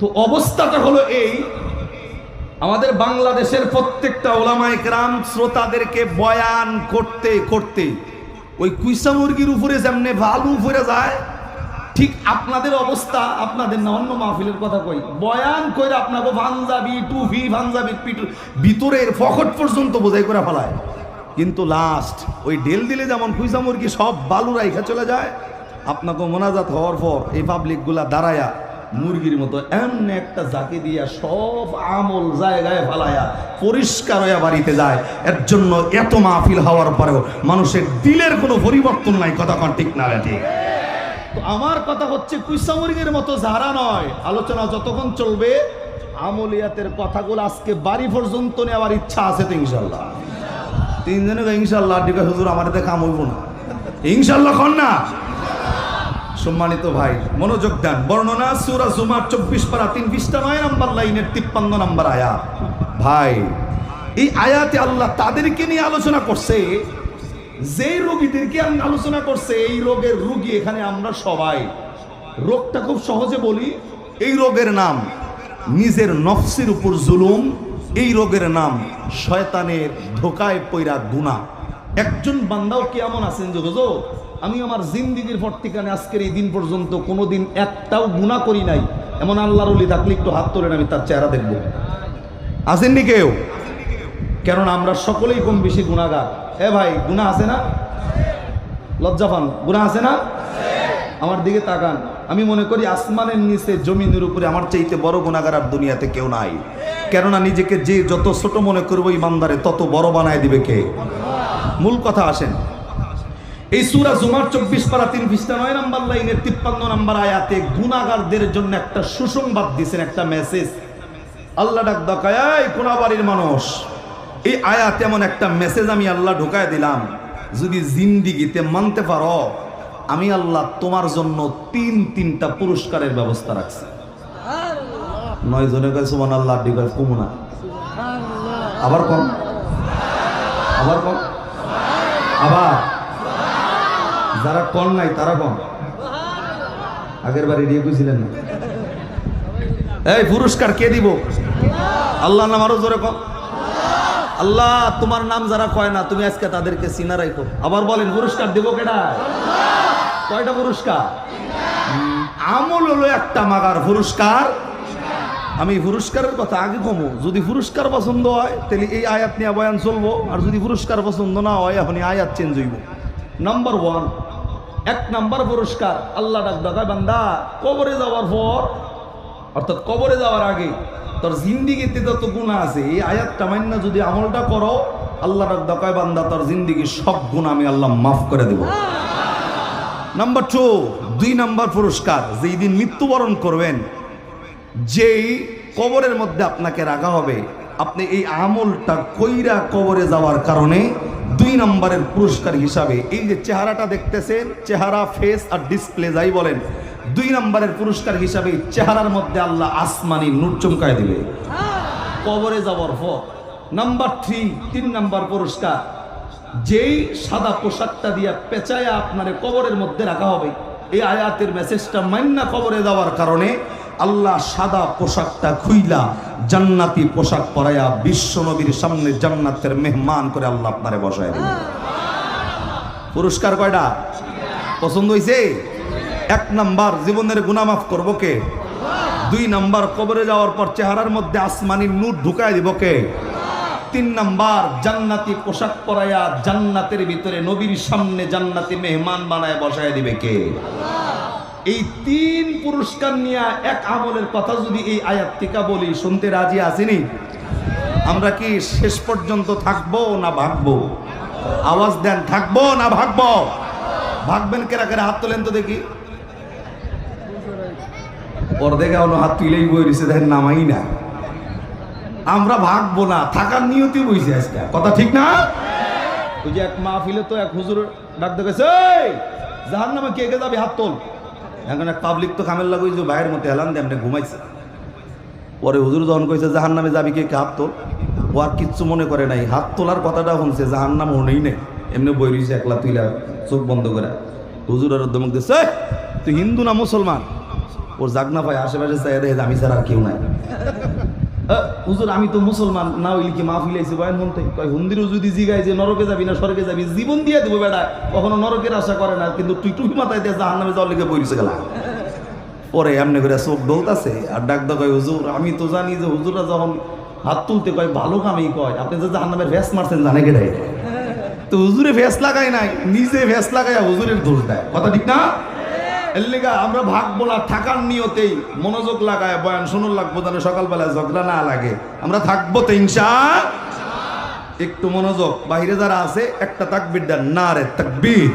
তো অবস্থাটা হলো এই, আমাদের বাংলাদেশের প্রত্যেকটা ওলামায় গ্রাম শ্রোতাদেরকে বয়ান করতে করতে, ওই কুইসা মুরগির উপরে যেমনে ভালু উপরে যায়, ঠিক আপনাদের অবস্থা, আপনাদের না, অন্য মাহফিলের কথা কই, বয়ান কইরা আপনাকে পাঞ্জাবি টুফি পাঞ্জাবি পিটু ভিতরের ফকট পর্যন্ত বোঝাই করে ফেলায়। কিন্তু লাস্ট ওই ডেল দিলে যেমন কুইসা মুরগি সব বালু রাইখা চলে যায়, আপনাকে মোনাজাত হওয়ার পর এই পাবলিকগুলা দাঁড়ায়া মুরগির মতো এমন একটা জাকি দিয়া সব আমল জায়গায় ফালায়া পরিষ্কার হইয়া বাড়িতে যায়। এর জন্য এত মাহফিল হওয়ার পরেও মানুষের দিলের কোনো পরিবর্তন নাই, কথা কন ঠিক না ঠিক? আমার কথা হচ্ছে কুইসা মুরগির মতো যারা নয়, আলোচনা যতক্ষণ চলবে, আমলিয়াতের কথাগুলো আজকে বাড়ি পর্যন্ত নেওয়ার ইচ্ছা আছে তো ইনশাল্লাহ তিনজনে ইনশাল্লাহ আছে হুজুর আমার কাম হইব না। ইনশাল্লাহ কন না? সম্মানিত ভাই, মনোযোগ দেন। বর্ণনা সুরা জুমার চব্বিশ পারা তিন বিশটা নয় নাম্বার লাইনের তিপ্পান্ন নাম্বার আয়াত। ভাই, এই আয়াতে আল্লাহ তাদেরকে নিয়ে আলোচনা করছে। যে রোগীদেরকে আলোচনা করছে, এই রোগের রুগী এখানে আমরা সবাই। রোগটা খুব সহজে বলি, এই রোগের নাম নিজের নফসের উপর জুলুম, এই রোগের নাম শয়তানের ধোকায় পৈরা গুণা একজন বান্দাও কেমন আছেন যে আমি আমার জিন্দিগির পর ঠিকানে আজকের এই দিন পর্যন্ত কোনো দিন একটাও গুণা করি নাই। এমন আল্লাহর অলি থাকলে একটু হাত তোলেন, আমি তার চেহারা দেখব। আসেননি কেউ? কেননা আমরা সকলেই কম বেশি গুণাগার এ ভাই গুণা আছে না? লজ্জা পান। গুণা আছে না? আমার দিকে তাকান। আমি মনে করি আসমানের নিচে, জমিনের উপরে আমার চাইতে বড় গুণাগার আর দুনিয়াতে কেউ নাই। কেননা নিজেকে যে যত ছোট মনে করব, ইমানদারে তত বড় বানায় দিবে কে? মূল কথা আসেন। এই সুরা জুমার চব্বিশ পারা তিন পৃষ্ঠা নয় নাম্বার লাইনের তিপ্পান্ন নাম্বার আয়াতে গুণাগারদের জন্য একটা সুসংবাদ দিছেন একটা মেসেজ আল্লাহ ডাক ডাকায় কোনা বাড়ির মানুষ এই আয়াত এমন একটা মেসেজ আমি আল্লাহ ঢুকায় দিলাম। যদি জিন্দিগিতে মানতে পারো আমি আল্লাহ তোমার জন্য তিন তিনটা পুরস্কারের ব্যবস্থা রাখছি। নয় জনে কয় সুমান আল্লাহ ডিগায় কমুনা। আবার কম। আবার কম। আবার। যারা কম নাই, তারা কম। আগের বারে দিয়ে কইছিলেন না। এই, পুরস্কার কে দিব? আল্লাহ নাম আরও জোরে কম। আল্লাহ, তোমার নাম যারা কয় না, তুমি আজকে তাদেরকে চিনা রাখো আবার বলেন, পুরস্কার দেবো কেডা? কয়টা পুরস্কার? আমল হলো একটা মাগার পুরস্কার। আমি পুরস্কারের কথা আগে কমো। যদি পুরস্কার পছন্দ হয়, তাহলে এই আয়াত নিয়ে বয়ান চলবো। আর যদি পুরস্কার পছন্দ না হয় এখন আয়াত চেঞ্জ হইব। নাম্বার ওয়ান এক নাম্বার পুরস্কার। আল্লাহ ডাক ডাকায় বান্দা, কবরে যাওয়ার পর, অর্থাৎ কবরে যাওয়ার আগে তোর জিন্দিগিতে যত গুণা আছে, এই আয়াতটা মান্য যদি আমলটা করো, আল্লাহ ডাক বান্দা, তোর জিন্দিগির সব গুণ আমি আল্লাহ মাফ করে দেব। নাম্বার টু, দুই নাম্বার পুরস্কার, যেই দিন মৃত্যুবরণ করবেন, যেই কবরের মধ্যে আপনাকে রাখা হবে, আপনি এই আমলটা কইরা কবরে যাওয়ার কারণে দুই নম্বরের পুরস্কার হিসাবে এই যে চেহারাটা দেখতেছেন, চেহারা ফেস আর ডিসপ্লে যাই বলেন, দুই নম্বরের পুরস্কার হিসাবে চেহারার মধ্যে আল্লাহ আসমানি নূর চমকায় দিবে। কবরে যাওয়ার পর। নাম্বার থ্রি তিন নাম্বার পুরস্কার। যেই সাদা পোশাকটা দিয়া পেঁচায়া আপনার কবরের মধ্যে রাখা হবে, এই আয়াতের মেসেজটা মান্না কবরে দেওয়ার কারণে আল্লাহ সাদা পোশাকটা খুইলা জান্নাতি পোশাক পরাইয়া বিশ্ব নবীর সামনে জান্নাতের মেহমান করে আল্লাহ আপনারে বসায় দেবে। পুরস্কার কয়টা? পছন্দ হয়েছে এক নাম্বার, জীবনের গুনামাফ করব কে? দুই নাম্বার, কবরে যাওয়ার পর চেহারার মধ্যে আসমানি নূর ঢুকায় দিব কে? তিন নাম্বার, জান্নাতি পোশাক পরাইয়া জান্নাতের ভিতরে নবীর সামনে জান্নাতি মেহমান বানায় বসায় দিবে কে? এই তিন পুরস্কার নিয়ে এক আমলের কথা যদি এই আয়াত টিকা বলি, শুনতে রাজি আসেনি আমরা কি শেষ পর্যন্ত থাকব না ভাগবো? আওয়াজ দেন, থাকব না ভাগবো? ভাগবেন কেরা কেরা? হাত তোলেন তো দেখি। অর্ধেকে হলো হাত তুলেই বই রয়েছে, দেখেন নামাই না। আমরা ভাগবো না, থাকার নিয়তি বইছে আজকে। কথা ঠিক না? ওই যে এক মাহফিলে তো এক হুজুর ডাক দেখেছে জাহান নামে কে কে যাবে? হাত তোল। এখন পাবলিক তো খামের লাগে যে ভাইয়ের মতো হেলান দিয়ে এমনি ঘুমাইছে। পরে হুজুর যখন কইছে জাহান নামে যাবি কে হাত তোল? ও আর কিচ্ছু মনে করে নাই। হাত তোলার কথাটা শুনছে জাহান নাম হনেই নেই এমনি বই রয়েছে একলা তুইলা চোখ বন্ধ করে। হুজুর আর দমক দিচ্ছে তুই হিন্দু না মুসলমান? ওর জাগনা পায় আশেপাশে চাই দেখে আমি ছাড়া আর কেউ নাই। হুজুর, আমি তো মুসলমান, না হইলে কি মাহফিল আইছে বয়ান মনতে কয়, হুন্দিরও যদি জিগায় যে নরকে যাবি না স্বর্গে যাবি, জীবন দিয়ে দেবো বেড়া কখনো নরকের আশা করে না, কিন্তু তুই টুপি মাথায় দিয়ে জাহান নামে যাওয়ার লেগে বইছে গেলা। পরে এমনি করে চোখ দৌড়াছে আর ডাক দা কয়, হুজুর, আমি তো জানি যে হুজুররা যখন হাত তুলতে কয়, ভালো কামেই কয়। আপনি যে জাহান নামের ভ্যাস মারছেন, জানে কে তো হুজুরে ভ্যাস লাগায় নাই, নিজে ভ্যাস লাগায় হুজুরের দোষ দেয়। কথা ঠিক না? আমরা ভাগ বলা থাকার নিয়তেই মনোযোগ লাগায় বয়ান শুনুন লাগবো যেন সকালবেলা ঝগড়া না লাগে। আমরা থাকব তো ইনশা একটু মনোযোগ বাহিরে যারা আছে, একটা তাকবির না রে তাকবির।